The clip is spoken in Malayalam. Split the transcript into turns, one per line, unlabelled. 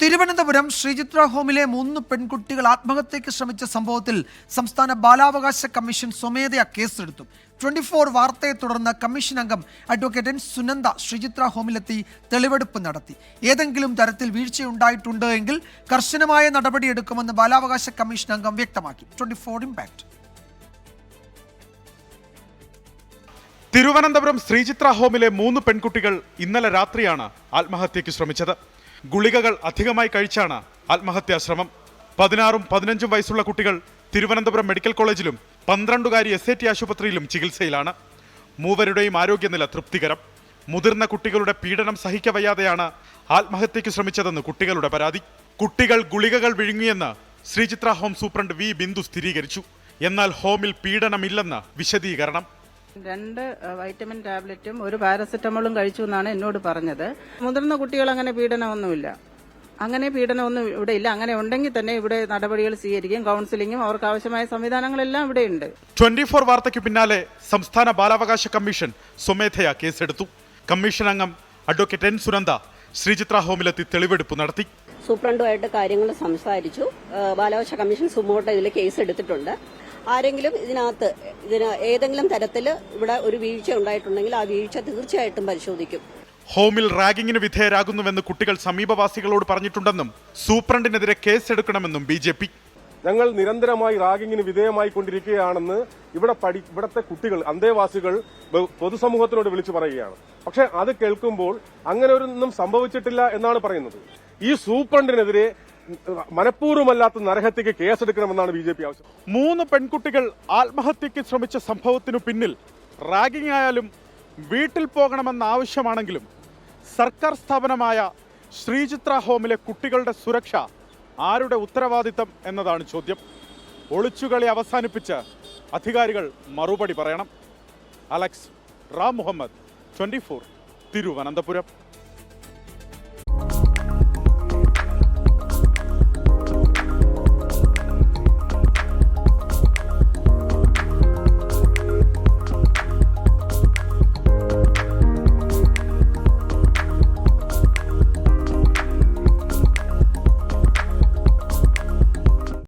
തിരുവനന്തപുരം ശ്രീചിത്ര ഹോമിലെ മൂന്ന് പെൺകുട്ടികൾ ആത്മഹത്യയ്ക്ക് ശ്രമിച്ച സംഭവത്തിൽ സംസ്ഥാന ബാലാവകാശ കമ്മീഷൻ സ്വമേധയാ കേസെടുത്തു. ട്വന്റി ഫോർ വാർത്തയെ തുടർന്ന് കമ്മീഷൻ അംഗം അഡ്വക്കേറ്റ് എൻ സുനന്ദ ശ്രീചിത്ര ഹോമിലെത്തി തെളിവെടുപ്പ് നടത്തി. ഏതെങ്കിലും തരത്തിൽ വീഴ്ചയുണ്ടായിട്ടുണ്ട് എങ്കിൽ കർശനമായ നടപടിയെടുക്കുമെന്ന് ബാലാവകാശ കമ്മീഷൻ അംഗം വ്യക്തമാക്കി. Twenty four impact.
Thiruvananthapuram Sreechitra ഹോമിലെ മൂന്ന് പെൺകുട്ടികൾ ഇന്നലെ രാത്രിയാണ് ആത്മഹത്യയ്ക്ക് ശ്രമിച്ചത്. ഗുളികകൾ അധികമായി കഴിച്ചാണ് ആത്മഹത്യാ ശ്രമം. പതിനാറും പതിനഞ്ചും വയസ്സുള്ള കുട്ടികൾ തിരുവനന്തപുരം മെഡിക്കൽ കോളേജിലും പന്ത്രണ്ടുകാരി എസ് എ ടി ആശുപത്രിയിലും ചികിത്സയിലാണ്. മൂവരുടെയും ആരോഗ്യനില തൃപ്തികരം. മുതിർന്ന കുട്ടികളുടെ പീഡനം സഹിക്കവയ്യാതെയാണ് ആത്മഹത്യയ്ക്ക് ശ്രമിച്ചതെന്ന് കുട്ടികളുടെ പരാതി. കുട്ടികൾ ഗുളികകൾ വിഴുങ്ങിയെന്ന് Sreechitra home superintendent V Bindu സ്ഥിരീകരിച്ചു. എന്നാൽ ഹോമിൽ പീഡനമില്ലെന്ന് വിശദീകരണം.
രണ്ട് വൈറ്റമിൻ ടാബ്ലറ്റും ഒരു പാരസെറ്റമോളും കഴിച്ചു എന്നാണ് എന്നോട് പറഞ്ഞത്. മുതിർന്ന കുട്ടികൾ അങ്ങനെ പീഡനമൊന്നുമില്ല. അങ്ങനെ പീഡനമൊന്നും ഇവിടെ ഇല്ല. അങ്ങനെ ഉണ്ടെങ്കിൽ തന്നെ ഇവിടെ നടപടികൾ സ്വീകരിക്കും കൗൺസിലിങ്ങും അവർക്ക് ആവശ്യമായ സംവിധാനങ്ങളെല്ലാം ഇവിടെയുണ്ട്.
ട്വന്റി ഫോർ വാർത്തയ്ക്ക് പിന്നാലെ സംസ്ഥാന ബാലാവകാശ കമ്മീഷൻ സ്വമേധയാ കേസെടുത്തു. കമ്മീഷൻ അംഗം അഡ്വക്കേറ്റ് എൻ സുനന്ദ ശ്രീചിത്ര ഹോമിലെത്തി തെളിവെടുപ്പ് നടത്തി.
സൂപ്രണ്ടുമായിട്ട് കാര്യങ്ങൾ സംസാരിച്ചു. ബാലാവകാശ കമ്മീഷൻ സുമോട്ടോ ഇതിൽ കേസ് എടുത്തിട്ടുണ്ട് ആരെങ്കിലും ഇതിനകത്ത് ഇതിന് ഏതെങ്കിലും തരത്തിൽ ഇവിടെ ഒരു വീഴ്ച ഉണ്ടായിട്ടുണ്ടെങ്കിൽ ആ വീഴ്ച തീർച്ചയായിട്ടും പരിശോധിക്കും.
ഹോമിൽ റാഗിങ്ങിന് വിധേയരാകുന്നുവെന്ന് കുട്ടികൾ സമീപവാസികളോട് പറഞ്ഞിട്ടുണ്ടെന്നും സൂപ്രണ്ടിനെതിരെ കേസെടുക്കണമെന്നും ബി ജെ പി.
ഞങ്ങൾ നിരന്തരമായി റാഗിങ്ങിന് വിധേയമായി കൊണ്ടിരിക്കുകയാണെന്ന് ഇവിടെ പഠി ഇവിടുത്തെ കുട്ടികൾ അന്തേവാസികൾ പൊതുസമൂഹത്തിനോട് വിളിച്ചു പറയുകയാണ്. പക്ഷെ അത് കേൾക്കുമ്പോൾ അങ്ങനെ ഒന്നും സംഭവിച്ചിട്ടില്ല എന്നാണ് പറയുന്നത്. ഈ സൂപ്രണ്ടിനെതിരെ മനഃപൂർവമല്ലാത്ത നരഹത്യക്ക് കേസെടുക്കണമെന്നാണ് ബി ജെ പി ആവശ്യം.
മൂന്ന് പെൺകുട്ടികൾ ആത്മഹത്യക്ക് ശ്രമിച്ച സംഭവത്തിനു പിന്നിൽ റാഗിംഗ് ആയാലും വീട്ടിൽ പോകണമെന്ന ആവശ്യമാണെങ്കിലും സർക്കാർ സ്ഥാപനമായ ശ്രീചിത്ര ഹോമിലെ കുട്ടികളുടെ സുരക്ഷ ആരുടെ ഉത്തരവാദിത്തം എന്നതാണ് ചോദ്യം. ഒളിച്ചുകളി അവസാനിപ്പിച്ച് അധികാരികൾ മറുപടി പറയണം. Alex Ram Muhammad twenty Thiruvananthapuram.